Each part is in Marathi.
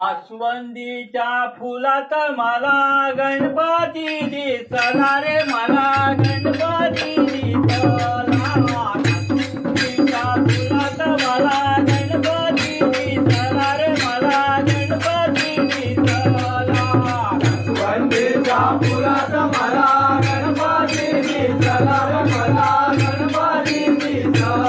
आसवंदीच्या फुलात मला गणपती दिसला रे मला गणपती दिसला फुलात मला गणपती दिसला रे मला गणपती दिसला फुलात मला गणपती दिसला रे मला गणपती दिसला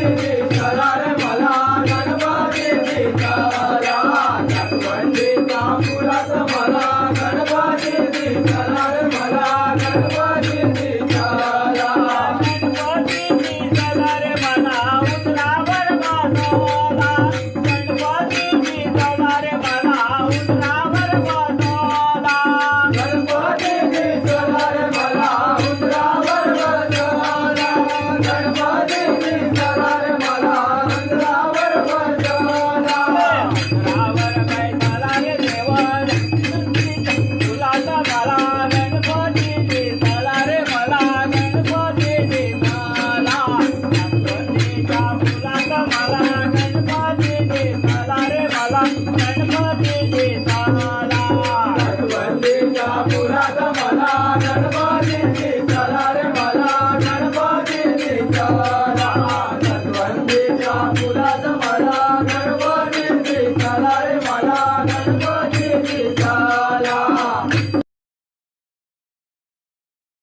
Thank you.